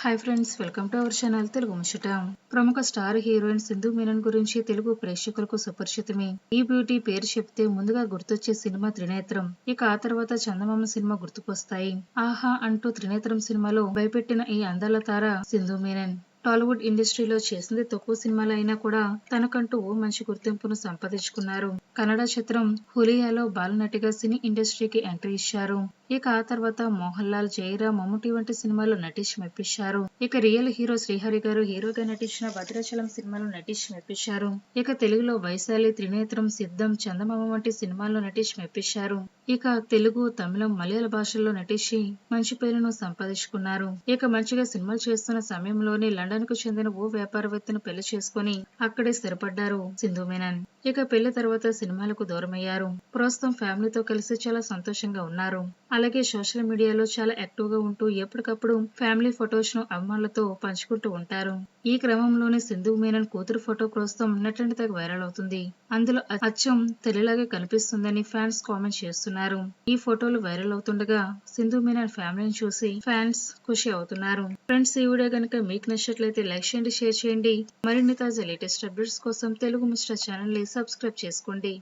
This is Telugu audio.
Hi friends welcome to our channel Telugu ముచ్చట ప్రముఖ స్టార్ హీరోయిన్ సింధు మీనన్ గురించి తెలుగు ప్రేక్షకులకు సుపరిచితమే. ఈ బ్యూటీ పేరు చెప్తే ముందుగా గుర్తొచ్చే సినిమా త్రినేత్రం. ఇక ఆ తర్వాత చందమామ సినిమా గుర్తుకొస్తాయి. ఆహా అంటూ త్రినేత్రం సినిమాలో భయపెట్టిన ఈ అందాల తార సింధు మీనన్. టాలీవుడ్ ఇండస్ట్రీలో చేసింది తక్కువ సినిమాలు అయినా కూడా తనకంటూ ఓ మంచి గుర్తింపును సంపాదించుకున్నారు. కన్నడ చిత్రం హులియాలో బాలనటిగా సినీ ఇండస్ట్రీకి ఎంట్రీ ఇచ్చారు. ఇక ఆ తర్వాత మోహన్ లాల్ జయరాం మమ్ముటి వంటి సినిమాలో నటించి మెప్పించారు. ఇక రియల్ హీరో శ్రీహరి గారు హీరోగా నటించిన భద్రాచలం సినిమాలో నటించి మెప్పించారు. ఇక తెలుగులో వైశాలి త్రినేత్రం సిద్ధం చందమామ వంటి సినిమాల్లో నటించి మెప్పించారు. ఇక తెలుగు తమిళం మలయాళ భాషల్లో నటించి మంచి పేరును సంపాదించుకున్నారు. ఇక మంచిగా సినిమాలు చేస్తున్న సమయంలోనే లండన్కు చెందిన ఓ వ్యాపారవేత్తను పెళ్ళి చేసుకుని అక్కడే స్థిరపడ్డారు సింధు మేనన్. ఇక పెళ్ళి తర్వాత సినిమాలకు దూరమయ్యారు. ప్రస్తుతం ఫ్యామిలీతో కలిసి చాలా సంతోషంగా ఉన్నారు. అలాగే సోషల్ మీడియాలో చాలా యాక్టివ్గా ఉంటూ ఎప్పటికప్పుడు ఫ్యామిలీ ఫొటోస్ను అభిమానులతో పంచుకుంటూ ఉంటారు. ఈ క్రమంలోనే సింధు మేనన్ కూతురు ఫోటో ప్రస్తుతం నెట్టింటి తెగ వైరల్ అవుతుంది. అందులో అచ్చం తల్లిలాగే కనిపిస్తుందని ఫ్యాన్స్ కామెంట్ చేస్తున్నారు. ఈ ఫోటోలు వైరల్ అవుతుండగా సింధు మీనన్ ఫ్యామిలీని చూసి ఫ్యాన్స్ ఖుషి అవుతున్నారు. ఫ్రెండ్స్ ఈ వీడియో కనుక మీకు నచ్చినట్లయితే లైక్ చేయండి షేర్ చేయండి. మరిన్ని తాజా లేటెస్ట్ అప్డేట్స్ కోసం తెలుగు మిస్టర్ ఛానల్ని సబ్స్క్రైబ్ చేసుకోండి.